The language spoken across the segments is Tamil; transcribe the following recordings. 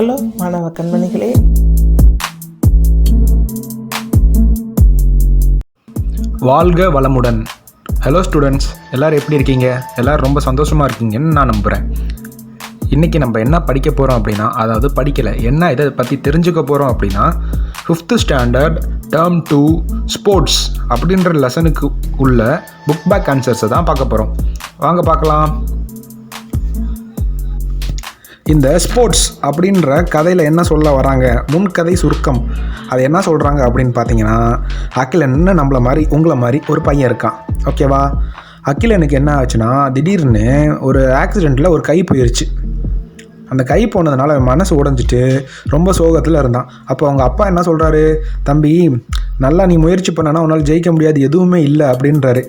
ஹலோ மாணவ கண்மணிகளே. வாழ்க வளமுடன். ஹலோ ஸ்டூடெண்ட்ஸ் எல்லோரும் எப்படி இருக்கீங்க? எல்லோரும் ரொம்ப சந்தோஷமாக இருக்கீங்கன்னு நான் நம்புகிறேன் இன்றைக்கி நம்ம என்ன படிக்க போகிறோம் அப்படின்னா அதாவது படிக்கலை என்ன இதை பற்றி தெரிஞ்சுக்க போகிறோம் அப்படின்னா fifth standard term two sports அப்படின்ற லெசனுக்கு உள்ள புக் பேக் ஆன்சர்ஸை தான் பார்க்க போகிறோம் வாங்க பார்க்கலாம். இந்த ஸ்போர்ட்ஸ் அப்படின்ற கதையில் என்ன சொல்ல வராங்க? முன்கதை சுருக்கம். அது என்ன சொல்கிறாங்க அப்படின்னு பார்த்தீங்கன்னா அகிலன்னு நம்மளை மாதிரி உங்களை மாதிரி ஒரு பையன் இருக்கான். ஓகேவா அகிலனுக்கு என்ன ஆச்சுன்னா திடீர்னு ஒரு ஆக்சிடெண்ட்டில் ஒரு கை போயிருச்சு. அந்த கை போனதுனால அவன் மனசு உடஞ்சிட்டு ரொம்ப சோகத்தில் இருந்தான். அப்போ அவங்க அப்பா என்ன சொல்கிறாரு தம்பி நல்லா நீ முயற்சி பண்ணனா உன்னால் ஜெயிக்க முடியாது எதுவுமே இல்லை அப்படின்றாரு.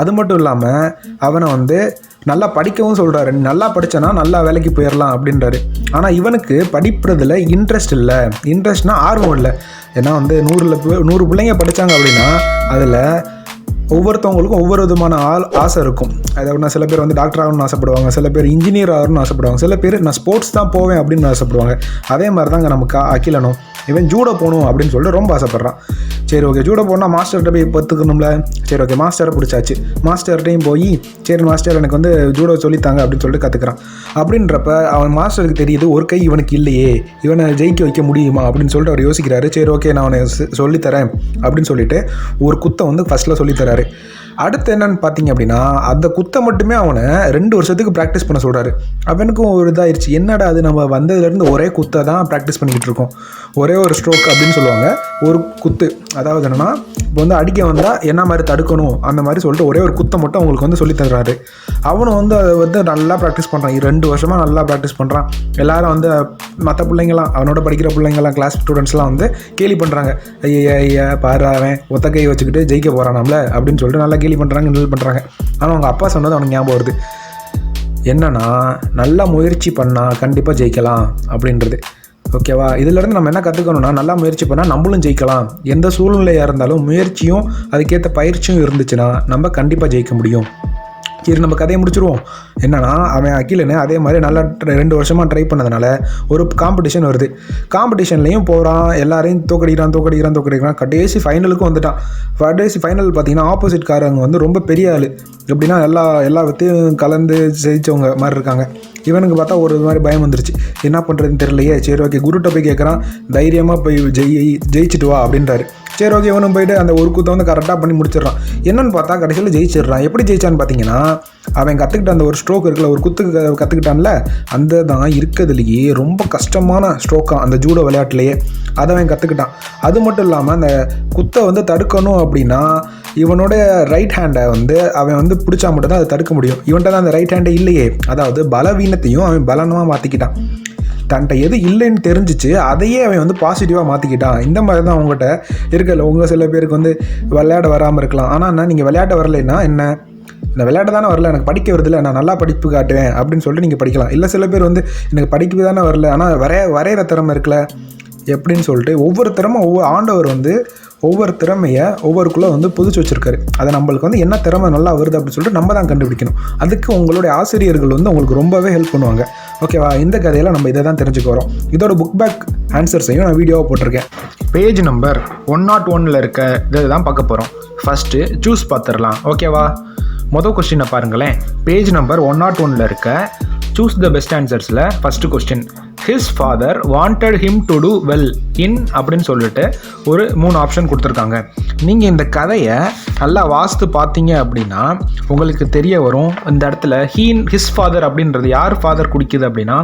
அது மட்டும் இல்லாமல் அவனை வந்து நல்லா படிக்கவும் சொல்கிறாரு நல்லா படித்தனா நல்லா வேலைக்கு போயிடலாம் அப்படின்றாரு. ஆனால் இவனுக்கு படிப்புறதுல இன்ட்ரெஸ்ட் இல்லை. இன்ட்ரெஸ்ட்னா ஆர்வம் இல்லை. ஏன்னா வந்து நூறில் நூறு பிள்ளைங்க படித்தாங்க அப்படின்னா அதில் ஒவ்வொருத்தவங்களுக்கும் ஒவ்வொரு விதமான ஆள் ஆசை இருக்கும். அதாவது சில பேர் வந்து டாக்டர் ஆகணும்னு ஆசைப்படுவாங்க. சில பேர் இன்ஜினியர் ஆகணும்னு ஆசைப்படுவாங்க. சில பேர் நான் ஸ்போர்ட்ஸ் தான் போவேன் அப்படின்னு ஆசைப்படுவாங்க. அதே மாதிரி தாங்க நமக்கு அகிலனும். இவன் ஜூடோ போகணும் அப்படின்னு சொல்லிட்டு ரொம்ப ஆசைப்பட்றான். சரி ஓகே ஜூடோ போனால் மாஸ்டர்கிட்ட போய் பத்துக்கணும்ல? சரி ஓகே மாஸ்டரை பிடிச்சாச்சு. மாஸ்டர்கிட்டையும் போய் சரி மாஸ்டர் எனக்கு வந்து ஜூடோ சொல்லித்தாங்க அப்படின்னு சொல்லிட்டு கற்றுக்குறான் அப்படின்றப்ப அவன் மாஸ்டருக்கு தெரியுது ஒரு கை இவனுக்கு இல்லையே. இவனை ஜெயிக்க வைக்க முடியுமா அப்படின்னு சொல்லிட்டு அவர் யோசிக்கிறாரு. சரி ஓகே நான் அவனை சொல்லித்தரேன் அப்படின்னு சொல்லிட்டு ஒரு குத்தை வந்து ஃபஸ்ட்டில் சொல்லித்தராரு. அடுத்து என்னன்னு பார்த்தீங்க அப்படின்னா அந்த குத்தை மட்டுமே அவனை ரெண்டு வருஷத்துக்கு ப்ராக்டிஸ் பண்ண சொல்கிறாரு அவனுக்கும் ஒரு இதாகிடுச்சு என்னடா அது நம்ம வந்ததுலேருந்து ஒரே குத்தை தான் ப்ராக்டிஸ் பண்ணிக்கிட்டு இருக்கோம். ஒரே ஒரு ஸ்ட்ரோக் அப்படின்னு சொல்லுவாங்க. ஒரு குத்து. அதாவது என்னென்னா இப்போ வந்து அடிக்க வந்தால் என்ன மாதிரி தடுக்கணும்? அந்த மாதிரி சொல்லிட்டு ஒரே ஒரு குத்தை மட்டும் அவங்களுக்கு வந்து சொல்லி தர்றாரு. அவனும் வந்து அதை வந்து நல்லா ப்ராக்டிஸ் பண்ணுறான் ரெண்டு வருஷமாக நல்லா ப்ராக்டிஸ் பண்ணுறான் எல்லாரும் வந்து மற்ற பிள்ளைங்களாம் அவனோட படிக்கிற பிள்ளைங்களாம் கிளாஸ் ஸ்டூடெண்ட்ஸ்லாம் வந்து கேலி பண்ணுறாங்க ஐயா ஐயா பாரு அவன் ஒத்த கையை வச்சுக்கிட்டு ஜெயிக்க போகிறான் நம்மள அப்படின்னு சொல்லிட்டு நல்லா கேலி பண்ணுறாங்க நில் பண்ணுறாங்க ஆனால் அவங்க அப்பா சொன்னது அவனுக்கு ஞாபகம் வருது. என்னன்னா நல்லா முயற்சி பண்ணால் கண்டிப்பாக ஜெயிக்கலாம் அப்படின்றது. ஓகேவா இதுலேருந்து நம்ம என்ன கற்றுக்கணும்னா நல்லா முயற்சி பண்ணால் நம்மளும் ஜெயிக்கலாம். எந்த சூழ்நிலையாக இருந்தாலும் முயற்சியும் அதுக்கேற்ற பயிற்சியும் இருந்துச்சுன்னா நம்ம கண்டிப்பாக ஜெயிக்க முடியும். சரி நம்ம கதையை முடிச்சிருவோம். என்னன்னா அவன் அகிலனு அதே மாதிரி நல்லா ரெண்டு வருஷமாக ட்ரை பண்ணதுனால ஒரு காம்படிஷன் வருது. காம்படிஷன்லையும் போகிறான் எல்லாரையும் தோக்கடிக்கிறான் தோக்கடிக்கிறான் தோக்கடிக்கிறான். கடைசி ஃபைனலுக்கும் வந்துட்டான். கடைசி ஃபைனல் பார்த்தீங்கன்னா ஆப்போசிட் காரங்க வந்து ரொம்ப பெரிய ஆள். எப்படின்னா எல்லா எல்லா வித்தையும் கலந்து ஜெயிச்சவங்க மாதிரி இருக்காங்க. இவனுக்கு பார்த்தா ஒரு மாதிரி பயம் வந்துருச்சு. என்ன பண்ணுறதுன்னு தெரியலையே. சரி ஓகே குருட்ட போய் கேட்குறான் தைரியமாக போய் ஜெயி ஜெயிச்சுட்டு வா அப்படின்றாரு. சரி ஓகே இவனும் போயிட்டு அந்த ஒரு குத்தை வந்து கரெக்டாக பண்ணி முடிச்சிடறான். என்னன்னு பார்த்தா கடைசியில் ஜெயிச்சிடுறான். எப்படி ஜெயிச்சான்னு பார்த்தீங்கன்னா அவன் கற்றுக்கிட்ட அந்த ஒரு ஸ்ட்ரோக் இருக்குல்ல ஒரு குத்துக்கு கற்றுக்கிட்டான்ல அந்த தான் இருக்கிறதுலேயே ரொம்ப கஷ்டமான ஸ்ட்ரோக்காக அந்த ஜூடோ விளையாட்டுலேயே. அதை அவன் கற்றுக்கிட்டான் அது மட்டும் இல்லாமல் அந்த குத்தை வந்து தடுக்கணும் அப்படின்னா இவனோட ரைட் ஹேண்டை வந்து அவன் வந்து பிடிச்சா மட்டும் தான் அதை தடுக்க முடியும். இவன்கிட்ட தான் அந்த ரைட் ஹேண்டே இல்லையே. அதாவது பலவீனத்தையும் அவன் பலனமாக மாற்றிக்கிட்டான் தன்ட்ட எது இல்லைன்னு தெரிஞ்சிச்சு அதையே அவன் வந்து பாசிட்டிவாக மாற்றிக்கிட்டான் இந்த மாதிரி தான் அவங்ககிட்ட இருக்கல உங்கள் சில பேருக்கு வந்து விளையாட வராமல் இருக்கலாம். ஆனால் என்ன நீங்கள் விளையாட வரலைன்னா என்ன? இந்த விளையாட தானே வரல எனக்கு படிக்க வருதில்ல நான் நல்லா படிப்பு காட்டுவேன் அப்படின்னு சொல்லிட்டு நீங்கள் படிக்கலாம். இல்லை சில பேர் வந்து எனக்கு படிக்கவே தானே வரல ஆனால் வரைய வரைகிற திறமை இருக்குல்ல எப்படின்னு சொல்லிட்டு ஒவ்வொரு திறமும் ஒவ்வொரு ஆண்டவர் வந்து ஒவ்வொரு திறமையை ஒவ்வொருக்குள்ளே வந்து புதுச்சு வச்சுருக்காரு. அதை நம்மளுக்கு வந்து என்ன திறமை நல்லா வருது அப்படின்னு சொல்லிட்டு நம்ம தான் கண்டுபிடிக்கணும். அதுக்கு உங்களுடைய ஆசிரியர்கள் வந்து உங்களுக்கு ரொம்பவே ஹெல்ப் பண்ணுவாங்க. ஓகேவா இந்த கதையில் நம்ம இதை தான் தெரிஞ்சுக்க வரோம் இதோட புக் பேக் ஆன்சர்ஸையும் நான் வீடியோவாக போட்டிருக்கேன். பேஜ் நம்பர் ஒன் நாட் ஒனில் இருக்க இதை தான் பார்க்க போகிறோம் ஃபஸ்ட்டு சூஸ் பார்த்துடலாம். ஓகேவா மொதல் கொஸ்டினை பாருங்களேன். பேஜ் நம்பர் ஒன் நாட் ஒனில் இருக்க choose the best ஆன்சர்ஸில் first question his father wanted him to do well in அப்படின்னு சொல்லிட்டு ஒரு மூணு ஆப்ஷன் கொடுத்துருக்காங்க. நீங்கள் இந்த கதையை நல்லா வாஸ்து பார்த்தீங்க அப்படின்னா உங்களுக்கு தெரிய வரும் இந்த இடத்துல ஹீன் ஹிஸ் ஃபாதர் அப்படின்றது யார் ஃபாதர் குடிக்குது அப்படின்னா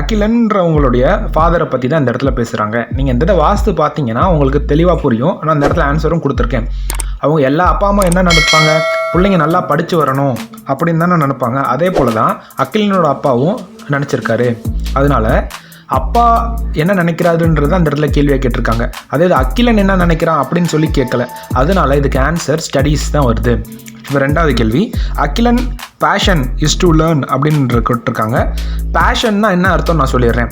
அகிலன்றவங்களுடைய ஃபாதரை பற்றி தான் இந்த இடத்துல பேசுகிறாங்க நீங்கள் இந்த இதை வாஸ்து பார்த்தீங்கன்னா உங்களுக்கு தெளிவாக புரியும். நான் இந்த இடத்துல ஆன்சரும் கொடுத்துருக்கேன். அவங்க எல்லா அப்பா அம்மா என்ன நினைப்பாங்க? பிள்ளைங்க நல்லா படித்து வரணும் அப்படின்னு தானே நினைப்பாங்க. அதே போல் தான் அக்கிலனோட அப்பாவும் நினச்சிருக்காரு. அதனால அப்பா என்ன நினைக்கிறாருன்றது அந்த இடத்துல கேள்வியாக கேட்டிருக்காங்க. அதே இது அக்கிலன் என்ன நினைக்கிறான் அப்படின்னு சொல்லி கேட்கல. அதனால இதுக்கு ஆன்சர் ஸ்டடீஸ் தான் வருது. இப்போ ரெண்டாவது கேள்வி Akilan passion is to learn அப்படின்னு இருக்காங்க பேஷன்னா என்ன அர்த்தம் நான் சொல்லிடுறேன்.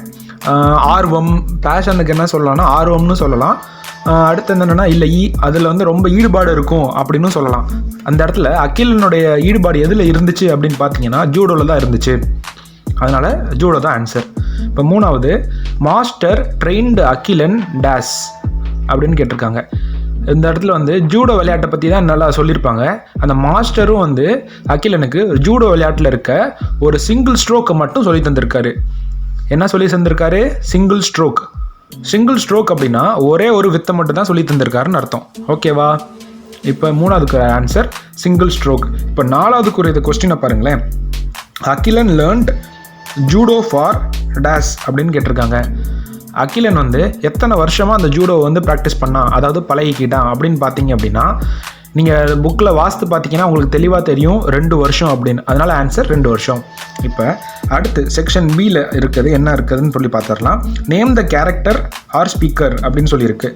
ஆர்வம் பேஷனுக்கு என்ன சொல்லலாம்னா ஆர்வம்னு சொல்லலாம். அடுத்து என்னென்னா இல்லை ஈ அதில் வந்து ரொம்ப ஈடுபாடு இருக்கும் அப்படின்னு சொல்லலாம். அந்த இடத்துல அகிலனுடைய ஈடுபாடு எதில் இருந்துச்சு அப்படின்னு பார்த்தீங்கன்னா ஜூடோவில் தான் இருந்துச்சு. அதனால் ஜூடோ தான் ஆன்சர் இப்போ மூணாவது மாஸ்டர் ட்ரெயின்டு அகிலன் டேஸ் அப்படின்னு கேட்டிருக்காங்க. இந்த இடத்துல வந்து ஜூடோ விளையாட்டை பற்றி தான் நல்லா சொல்லியிருப்பாங்க. அந்த மாஸ்டரும் வந்து அகிலனுக்கு ஜூடோ விளையாட்டில் இருக்க ஒரு சிங்கிள் ஸ்ட்ரோக்கை மட்டும் சொல்லி தந்திருக்காரு. என்ன சொல்லி தந்திருக்காரு? சிங்கிள் ஸ்ட்ரோக் சிங்கிள் ஸ்ட்ரோக் அப்படின்னா ஒரே ஒரு வித்தை மட்டும் தான் சொல்லி தந்திருக்காருன்னு அர்த்தம். ஓகேவா இப்போ மூணாவதுக்கு ஆன்சர் சிங்கிள் ஸ்ட்ரோக் இப்போ நாலாவதுக்கு ஒரு இது கொஸ்டினை பாருங்களேன். Akilan learned judo for days அப்படின்னு கேட்டிருக்காங்க. அகிலன் வந்து எத்தனை வருஷமாக அந்த ஜூடோ வந்து ப்ராக்டிஸ் பண்ணான் அதாவது பழகிக்கிட்டான் அப்படின்னு பார்த்தீங்க அப்படின்னா நீங்கள் புக்கில் வாஸ்து பார்த்தீங்கன்னா உங்களுக்கு தெளிவாக தெரியும் ரெண்டு வருஷம் அப்படின்னு. அதனால் ஆன்சர் ரெண்டு வருஷம். இப்போ அடுத்து செக்ஷன் பியில் இருக்குது என்ன இருக்குதுன்னு சொல்லி பார்த்துடலாம் name the character or speaker அப்படின்னு சொல்லியிருக்கு.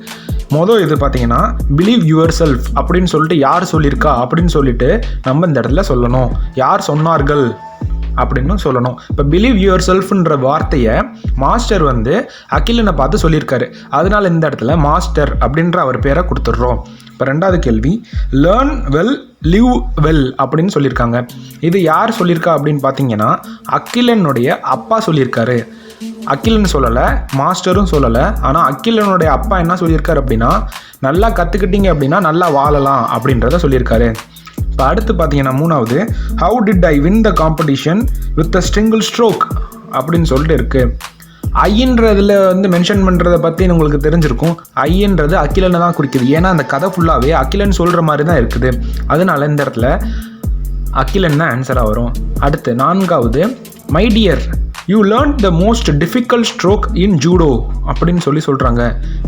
மொதல் இது பார்த்தீங்கன்னா பிலீவ் யுவர் செல்ஃப் அப்படின்னு சொல்லிட்டு யார் சொல்லியிருக்கா அப்படின்னு சொல்லிட்டு நம்ம இந்த இடத்துல சொல்லணும். யார் சொன்னார்கள் அப்படின்னு சொல்லணும். இப்போ பிலீவ் யுவர் செல்ஃப்ன்ற வார்த்தையை மாஸ்டர் வந்து அகிலனை பார்த்து சொல்லியிருக்காரு. அதனால இந்த இடத்துல மாஸ்டர் அப்படின்ற அவர் பேரை கொடுத்துட்றோம். இப்போ ரெண்டாவது கேள்வி லேர்ன் வெல் லிவ் வெல் அப்படின்னு சொல்லியிருக்காங்க. இது யார் சொல்லியிருக்கா அப்படின்னு பார்த்தீங்கன்னா அகிலனுடைய அப்பா சொல்லியிருக்காரு. அகிலன் சொல்லலை மாஸ்டரும் சொல்லலை. ஆனால் அகிலனுடைய அப்பா என்ன சொல்லியிருக்காரு அப்படின்னா நல்லா கற்றுக்கிட்டீங்க அப்படின்னா நல்லா வாழலாம் அப்படின்றத சொல்லியிருக்காரு. இப்போ அடுத்து பார்த்தீங்கன்னா மூணாவது how did I win the competition with a single stroke அப்படின்னு சொல்லிட்டு இருக்கு. ஐன்றதுல வந்து மென்ஷன் பண்ணுறதை பற்றி உங்களுக்கு தெரிஞ்சிருக்கும். ஐன்றது அகிலனை தான் குறிக்குது. ஏன்னா அந்த கதை ஃபுல்லாகவே அகிலன் சொல்கிற மாதிரி தான் இருக்குது. அதனால இந்த இடத்துல அகிலன் தான் ஆன்சராக வரும். அடுத்து நான்காவது my dear you learn the most difficult stroke in judo அப்படின்னு சொல்லி சொல்கிறாங்க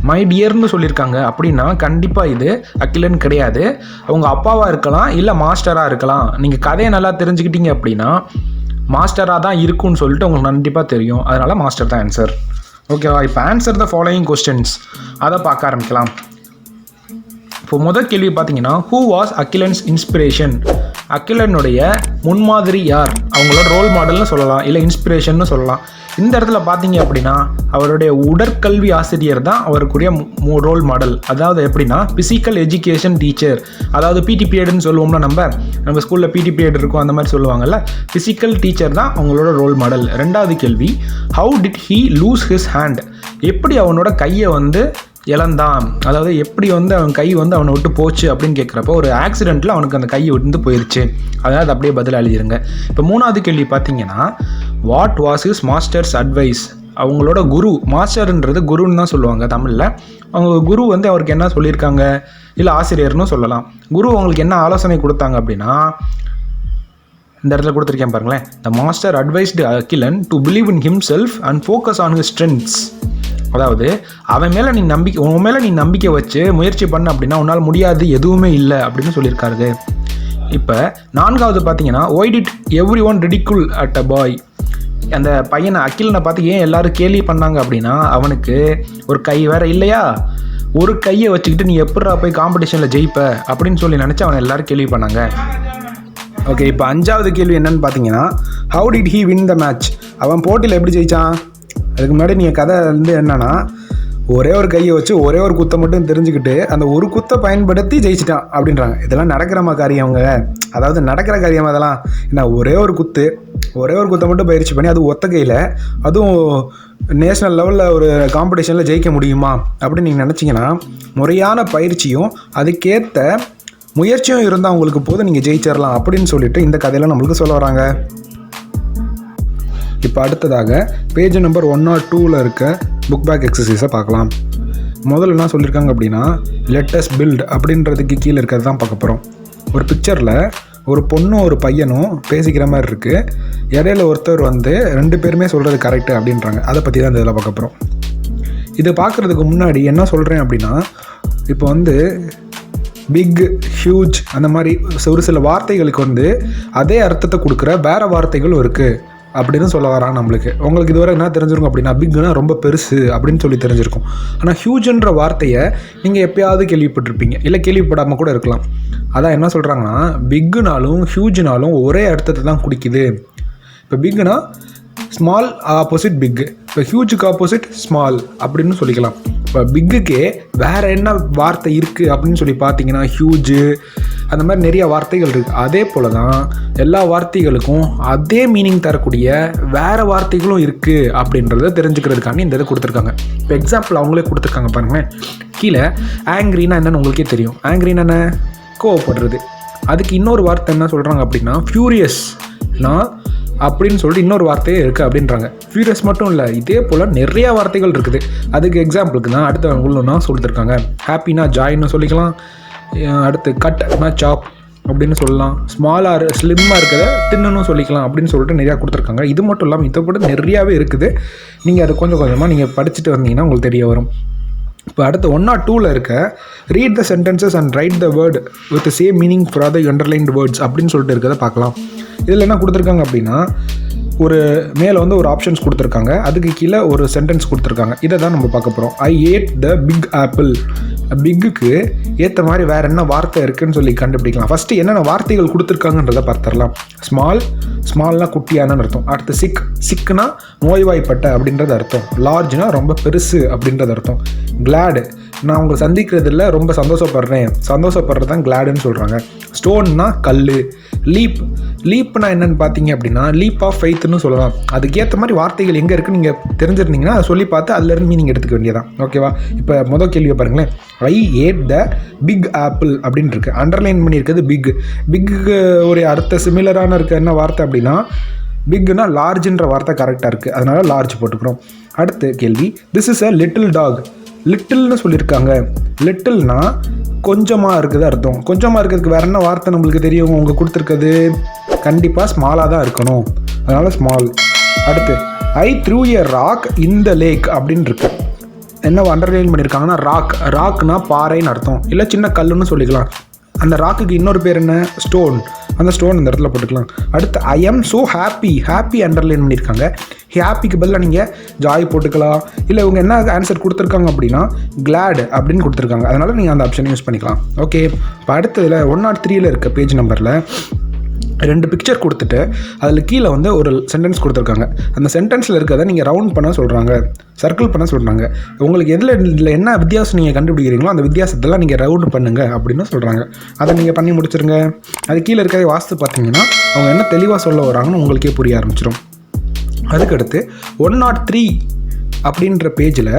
மை டியர்னு சொல்லியிருக்காங்க. அப்படின்னா கண்டிப்பாக இது அக்கிலன் கிடையாது. அவங்க அப்பாவாக இருக்கலாம் இல்லை மாஸ்டராக இருக்கலாம். நீங்கள் கதையை நல்லா தெரிஞ்சுக்கிட்டீங்க அப்படின்னா மாஸ்டராக தான் இருக்கும்னு சொல்லிட்டு உங்களுக்கு கண்டிப்பாக தெரியும். அதனால் மாஸ்டர் தான் ஆன்சர் ஓகேவா இப்போ ஆன்சர் த ஃபாலோயிங் கொஸ்டின்ஸ் அதை பார்க்க ஆரம்பிக்கலாம். இப்போ முதல் கேள்வி பார்த்தீங்கன்னா ஹூ வாஸ் அக்கிலன்ஸ் இன்ஸ்பிரேஷன் அகிலனுடைய முன்மாதிரி யார்? அவங்களோட ரோல் மாடல்னு சொல்லலாம் இல்லை இன்ஸ்பிரேஷன்னு சொல்லலாம். இந்த இடத்துல பார்த்தீங்க அப்படின்னா அவருடைய உடற்கல்வி ஆசிரியர் தான் அவருக்குரிய ரோல் மாடல் அதாவது எப்படின்னா ஃபிசிக்கல் எஜுகேஷன் டீச்சர் அதாவது பிடி பீரியட்னு சொல்லுவோம்னா நம்ம நம்ம ஸ்கூலில் பிடி பீரியட் இருக்கும் அந்த மாதிரி சொல்லுவாங்கல்ல. ஃபிசிக்கல் டீச்சர் தான் அவங்களோட ரோல் மாடல் ரெண்டாவது கேள்வி how did he lose his hand எப்படி அவனோட கையை வந்து இழந்தான். அதாவது எப்படி வந்து அவன் கை வந்து அவனை விட்டு போச்சு அப்படின்னு கேட்குறப்போ ஒரு ஆக்சிடெண்ட்டில் அவனுக்கு அந்த கை விட்டு போயிடுச்சு அதனால் அது அப்படியே பதில் எழுதிருங்க இப்போ மூணாவது கேள்வி பார்த்தீங்கன்னா what was is master's advice அவங்களோட குரு மாஸ்டர்ன்றது குருன்னு தான் சொல்லுவாங்க தமிழில். அவங்க குரு வந்து அவருக்கு என்ன சொல்லியிருக்காங்க? இல்லை ஆசிரியர்னு சொல்லலாம். குரு அவங்களுக்கு என்ன ஆலோசனை கொடுத்தாங்க அப்படின்னா இந்த இடத்துல கொடுத்துருக்கேன் பாருங்களேன். The master advised Akilan to believe in himself and focus on his strengths அதாவது அவன் மேலே நீ நம்பிக்கை உன் மேலே நீ நம்பிக்கை வச்சு முயற்சி பண்ண அப்படின்னா உன்னால் முடியாது எதுவுமே இல்லை அப்படின்னு சொல்லியிருக்காரு. இப்போ நான்காவது பார்த்தீங்கன்னா why did everyone ridicule at a boy அந்த பையனை அகிலனை பார்த்து ஏன் எல்லாரும் கேலி பண்ணாங்க அப்படின்னா அவனுக்கு ஒரு கை வேற இல்லையா? ஒரு கையை வச்சுக்கிட்டு நீ எப்படா போய் காம்படிஷனில் ஜெயிப்ப? அப்படின்னு சொல்லி நினச்சி அவனை எல்லாரும் கேள்வி பண்ணாங்க. ஓகே இப்போ அஞ்சாவது கேள்வி என்னன்னு பார்த்தீங்கன்னா how did he win the match அவன் போட்டியில் எப்படி ஜெயிச்சான்? அதுக்கு முன்னாடி நீங்கள் கதை வந்து என்னன்னா ஒரே ஒரு கையை வச்சு ஒரே ஒரு குத்தை மட்டும் தெரிஞ்சுக்கிட்டு அந்த ஒரு குத்தை பயன்படுத்தி ஜெயிச்சிட்டான் அப்படின்றாங்க. இதெல்லாம் நடக்கிறமா காரியம் அவங்க. அதாவது நடக்கிற காரியம் அதெல்லாம். என்ன ஒரே ஒரு குத்து ஒரே ஒரு குத்தை மட்டும் பயிற்சி பண்ணி அது ஒத்த கையில் அதுவும் நேஷ்னல் லெவலில் ஒரு காம்படிஷனில் ஜெயிக்க முடியுமா அப்படின்னு நீங்கள் நினச்சிங்கன்னா முறையான பயிற்சியும் அதுக்கேற்ற முயற்சியும் இருந்தால் உங்களுக்கு போதும் நீங்கள் ஜெயிச்சிடலாம் அப்படின்னு சொல்லிட்டு இந்த கதையில் நம்மளுக்கு சொல்ல வராங்க. இப்போ அடுத்ததாக பேஜ் நம்பர் ஒன் ஆர் டூவில் இருக்க புக் பேக் எக்ஸசைஸை பார்க்கலாம். முதல்ல என்ன சொல்லியிருக்காங்க அப்படின்னா லெட்டஸ்ட் பில்ட் அப்படின்றதுக்கு கீழே இருக்கிறது தான் பார்க்க போகிறோம் ஒரு பிக்சரில் ஒரு பொண்ணும் ஒரு பையனும் பேசிக்கிற மாதிரி இருக்குது இடையில ஒருத்தர் வந்து ரெண்டு பேருமே சொல்கிறது கரெக்டு அப்படின்றாங்க. அதை பற்றி தான் இந்த இதில் பார்க்க போகிறோம் இதை பார்க்குறதுக்கு முன்னாடி என்ன சொல்கிறேன் அப்படின்னா இப்போ வந்து பிக் ஹியூஜ் அந்த மாதிரி ஒரு சில வார்த்தைகளுக்கு வந்து அதே அர்த்தத்தை கொடுக்குற வேறு வார்த்தைகளும் இருக்குது அப்படின்னு சொல்ல வராங்க நம்மளுக்கு. உங்களுக்கு இதுவரை என்ன தெரிஞ்சிருக்கும் அப்படின்னா பிக்னா ரொம்ப பெருசு அப்படின்னு சொல்லி தெரிஞ்சிருக்கும். ஆனால் ஹியூஜ்ன்ற வார்த்தையை நீங்கள் எப்பயாவது கேள்விப்பட்டிருப்பீங்க. இல்லை கேள்விப்படாமல் கூட இருக்கலாம். அதான் என்ன சொல்கிறாங்கன்னா பிக்குனாலும் ஹியூஜ்னாலும் ஒரே அர்த்தத்தை தான் குடிக்குது இப்போ பிக்னா ஸ்மால் ஆப்போசிட் பிக்கு இப்போ ஹியூஜுக்கு ஆப்போசிட் ஸ்மால் அப்படின்னு சொல்லிக்கலாம். இப்போ பிக்குக்கே வேறு என்ன வார்த்தை இருக்குது அப்படின்னு சொல்லி பார்த்தீங்கன்னா ஹியூஜு அந்த மாதிரி நிறைய வார்த்தைகள் இருக்குது அதே போல் தான் எல்லா வார்த்தைகளுக்கும் அதே மீனிங் தரக்கூடிய வேறு வார்த்தைகளும் இருக்குது அப்படின்றத தெரிஞ்சுக்கிறதுக்காண்டி இந்த இதை கொடுத்துருக்காங்க. இப்போ எக்ஸாம்பிள் அவங்களே கொடுத்துருக்காங்க பாருங்களேன். கீழே ஆங்க்ரின்னா என்னன்னு உங்களுக்கே தெரியும். ஆங்க்ரினா என்ன? கோவப்படுறது. அதுக்கு இன்னொரு வார்த்தை என்ன சொல்கிறாங்க அப்படின்னா ஃபியூரியஸ்னா அப்படின்னு சொல்லிட்டு இன்னொரு வார்த்தையே இருக்குது அப்படின்றாங்க. ஃபியூரியஸ் மட்டும் இல்லை இதே போல் நிறையா வார்த்தைகள் இருக்குது. அதுக்கு எக்ஸாம்பிளுக்கு தான் அடுத்த உள்ளுன்னா சொல்லிட்டுருக்காங்க ஹாப்பினா ஜாயின்னு சொல்லிக்கலாம். அடுத்து கட்னா சாப் அப்படின்னு சொல்லலாம். ஸ்மாலாக ஸ்லிம்மாக இருக்கிறத தின்னணும் சொல்லிக்கலாம் அப்படின்னு சொல்லிட்டு நிறையா கொடுத்துருக்காங்க. இது மட்டும் இல்லாமல் இதை கூட நிறையாவே இருக்குது. நீங்கள் அதை கொஞ்சம் கொஞ்சமாக நீங்கள் படிச்சுட்டு வந்தீங்கன்னா உங்களுக்கு தெரிய வரும். இப்போ அடுத்து ஒன் ஆர் டூவில் இருக்க read the sentences and write the word with same meaning for the underlined words அப்படின்னு சொல்லிட்டு இருக்கிறத பார்க்கலாம். இதில் என்ன கொடுத்துருக்காங்க அப்படின்னா ஒரு மேலே வந்து ஒரு ஆப்ஷன்ஸ் கொடுத்துருக்காங்க. அதுக்கு கீழே ஒரு சென்டென்ஸ் கொடுத்துருக்காங்க. இதை தான் நம்ம பார்க்க போகிறோம் I ate the big apple பிக்குக்கு ஏற்ற மாதிரி வேறு என்ன வார்த்தை இருக்குதுன்னு சொல்லி கண்டுபிடிக்கலாம். ஃபஸ்ட்டு என்னென்ன வார்த்தைகள் கொடுத்துருக்காங்கன்றதை பார்த்துடலாம். ஸ்மால் ஸ்மால்னால் குட்டியானன்னு அர்த்தம். அடுத்து சிக் சிக்குனா நோய்வாய்ப்பட்ட அப்படின்றது அர்த்தம். லார்ஜ்னால் ரொம்ப பெருசு அப்படின்றது அர்த்தம். கிளாடு நான் உங்களை சந்திக்கிறதுல ரொம்ப சந்தோஷப்படுறேன். சந்தோஷப்படுறது தான் கிளாடுன்னு சொல்கிறாங்க ஸ்டோன்னா கல் லீப் லீப்னா என்னன்னு பார்த்தீங்க அப்படின்னா லீப் ஆஃப் ஃபெய்த்துன்னு சொல்லலாம். அதுக்கேற்ற மாதிரி வார்த்தைகள் எங்கே இருக்குன்னு நீங்கள் தெரிஞ்சிருந்தீங்கன்னா அதை சொல்லி பார்த்து அதுலேருந்து மீனிங் எடுத்துக்க வேண்டியதான் ஓகேவா இப்போ மொதல் கேள்வியை பாருங்களேன். I ate the big apple அப்படின்னு இருக்கு. அண்டர்லைன் பண்ணியிருக்கிறது பிக் பிக்கு ஒரு அடுத்த சிமிலரான இருக்க என்ன வார்த்தை அப்படின்னா பிக்னா லார்ஜ்ன்ற வார்த்தை கரெக்டாக இருக்குது அதனால் லார்ஜ் போட்டுக்கிறோம். அடுத்த கேள்வி. This is a little dog லிட்டில்னு சொல்லியிருக்காங்க. லிட்டில்னா கொஞ்சமாக இருக்குது அர்த்தம். கொஞ்சமாக இருக்கிறதுக்கு வேற என்ன வார்த்தை நம்மளுக்கு தெரியும்? உங்க கொடுத்துருக்கிறது கண்டிப்பாக ஸ்மாலாக தான் இருக்கணும். அதனால் ஸ்மால் அடுத்து I threw a rock in the lake அப்படின்னு இருக்கு. என்ன அண்டர்லைன் பண்ணியிருக்காங்கன்னா ராக் ராக்னா பாறைன்னு அர்த்தம். இல்லை சின்ன கல்லுன்னு சொல்லிக்கலாம். அந்த ராக்குக்கு இன்னொரு பேர் என்ன? ஸ்டோன் அந்த ஸ்டோன் இந்த இடத்துல போட்டுக்கலாம். அடுத்து I am so happy happy underline பண்ணியிருக்காங்க. ஹாப்பிக்கு பதிலாக நீங்கள் ஜாய் போட்டுக்கலாம். இல்லை இவங்க என்ன ஆன்சர் கொடுத்துருக்காங்க அப்படின்னா கிளாட் அப்படின்னு கொடுத்துருக்காங்க. அதனால் நீங்கள் அந்த ஆப்ஷன் யூஸ் பண்ணிக்கலாம். ஓகே இப்போ அடுத்ததில் ஒன் நாட் த்ரீயில் இருக்க பேஜ் நம்பரில் ரெண்டு பிக்சர் கொடுத்துட்டு அதில் கீழே வந்து ஒரு சென்டென்ஸ் கொடுத்துருக்காங்க. அந்த சென்டென்ஸில் இருக்கிறத நீங்கள் ரவுண்ட் பண்ண சொல்கிறாங்க சர்க்கிள் பண்ண சொல்கிறாங்க உங்களுக்கு எதில் இதில் என்ன வித்தியாசம் நீங்கள் கண்டுபிடிக்கிறீங்களோ அந்த வித்தியாசத்தெல்லாம் நீங்கள் ரவுண்ட் பண்ணுங்கள் அப்படின்னு சொல்கிறாங்க அதை நீங்கள் பண்ணி முடிச்சிருங்க. அது கீழே இருக்கிறத வாஸ்து பார்த்தீங்கன்னா அவங்க என்ன தெளிவாக சொல்ல வராங்கன்னு உங்களுக்கே புரிய ஆரம்பிச்சிடும் அதுக்கடுத்து ஒன் நாட் த்ரீ அப்படின்ற பேஜில்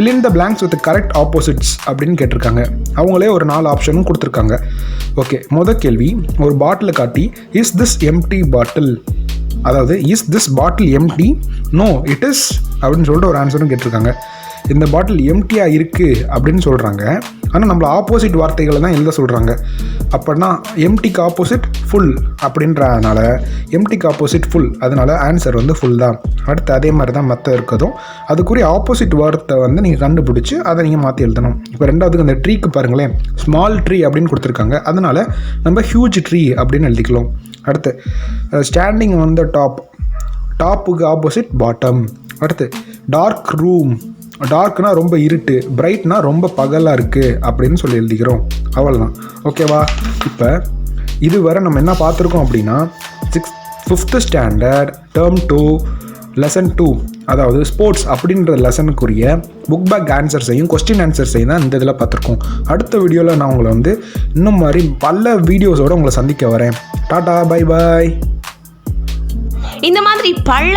fill the blanks with correct opposites அப்படின்னு கேட்டிருக்காங்க. அவங்களே ஒரு நாலு ஆப்ஷனும் கொடுத்துருக்காங்க. ஓகே முத கேள்வி ஒரு பாட்டிலை காட்டி இஸ் திஸ் எம்டி பாட்டில் அதாவது is this bottle empty no it is அப்படின்னு சொல்லிட்டு ஒரு ஆன்சரும் கேட்டிருக்காங்க. இந்த பாட்டில் எம்டியாக இருக்குது அப்படின்னு சொல்கிறாங்க ஆனால் நம்மளை ஆப்போசிட் வார்த்தைகளை தான் எழுத சொல்கிறாங்க அப்படின்னா எம்டிக்கு ஆப்போசிட் ஃபுல் அப்படின்றனால எம்டிக்கு ஆப்போசிட் ஃபுல் அதனால ஆன்சர் வந்து ஃபுல் தான். அடுத்து அதே மாதிரி தான் மற்ற இருக்கதும். அதுக்குரிய ஆப்போசிட் வார்த்தை வந்து நீங்கள் கண்டுபிடிச்சி அதை நீங்கள் மாற்றி எழுதணும். இப்போ ரெண்டாவதுக்கு அந்த ட்ரீக்கு பாருங்களேன். ஸ்மால் ட்ரீ அப்படின்னு கொடுத்துருக்காங்க. அதனால் நம்ம ஹியூஜ் ட்ரீ அப்படின்னு எழுதிக்கலாம். அடுத்து ஸ்டாண்டிங் ஆன் த டாப் டாப்புக்கு ஆப்போசிட் பாட்டம் அடுத்து டார்க் ரூம் டார்க்னா ரொம்ப இருட்டு பிரைட்னா ரொம்ப பகலாக இருக்குது அப்படின்னு சொல்லி எழுதிக்கிறோம். அவ்வளோதான் ஓகேவா இப்போ இதுவரை நம்ம என்ன பார்த்துருக்கோம் அப்படின்னா six fifth standard term two lesson two அதாவது ஸ்போர்ட்ஸ் அப்படின்ற லெசனுக்குரிய புக் பேக் ஆன்சர்ஸையும் கொஸ்டின் ஆன்சர்ஸையும் தான் இந்த இதில் பார்த்துருக்கோம். அடுத்த வீடியோவில் நான் உங்களை வந்து இன்னும் மாதிரி பல வீடியோஸோடு உங்களை சந்திக்க வரேன். டாடா பை பாய் இந்த மாதிரி பல